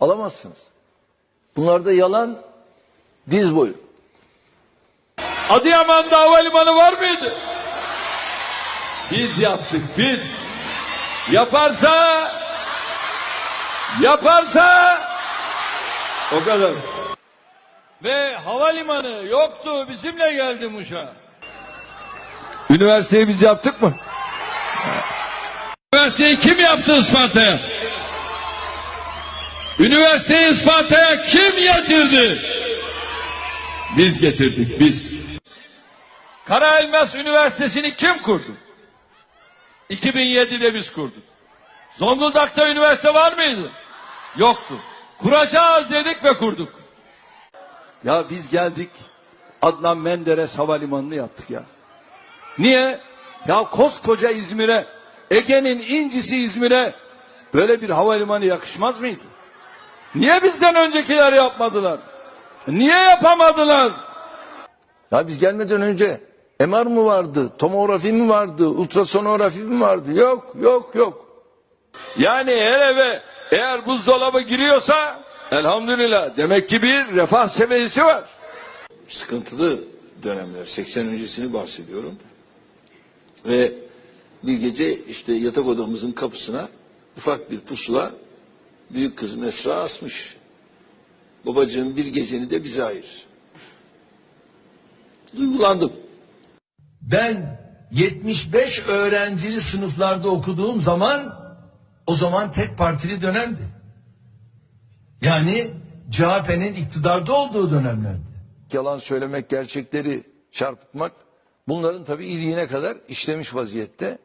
Alamazsınız. Bunlarda yalan diz boyu. Adıyaman'da havalimanı var mıydı? Biz yaptık biz. Yaparsa yaparsa o kadar. Ve havalimanı yoktu bizimle geldi Muş'a. Üniversiteyi biz yaptık mı? Üniversiteyi kim yaptı Isparta'ya? Üniversiteyi Isparta'ya kim getirdi? Biz getirdik biz. Kara Elmas Üniversitesi'ni kim kurdu? 2007'de biz kurduk. Zonguldak'ta üniversite var mıydı? Yoktu. Kuracağız dedik ve kurduk. Ya biz geldik Adnan Menderes Havalimanı'nı yaptık ya. Niye? Ya koskoca İzmir'e, Ege'nin incisi İzmir'e böyle bir havalimanı yakışmaz mıydı? Niye bizden öncekiler yapmadılar? Niye yapamadılar? Ya biz gelmeden önce MR mı vardı, tomografi mi vardı, ultrasonografi mi vardı? Yok, yok, yok. Yani her eve eğer buzdolabı giriyorsa elhamdülillah demek ki bir refah seviyesi var. sıkıntılı dönemler. 80 öncesini bahsediyorum. Ve bir gece işte yatak odamızın kapısına ufak bir pusula büyük kızım Esra asmış. Babacığım bir geceni de bize ayır. Duygulandım. Ben 75 öğrencili sınıflarda okuduğum zaman o zaman tek partili dönemdi. Yani CHP'nin iktidarda olduğu dönemlerdi. Yalan söylemek, gerçekleri çarpıtmak bunların tabii iliğine kadar işlemiş vaziyette.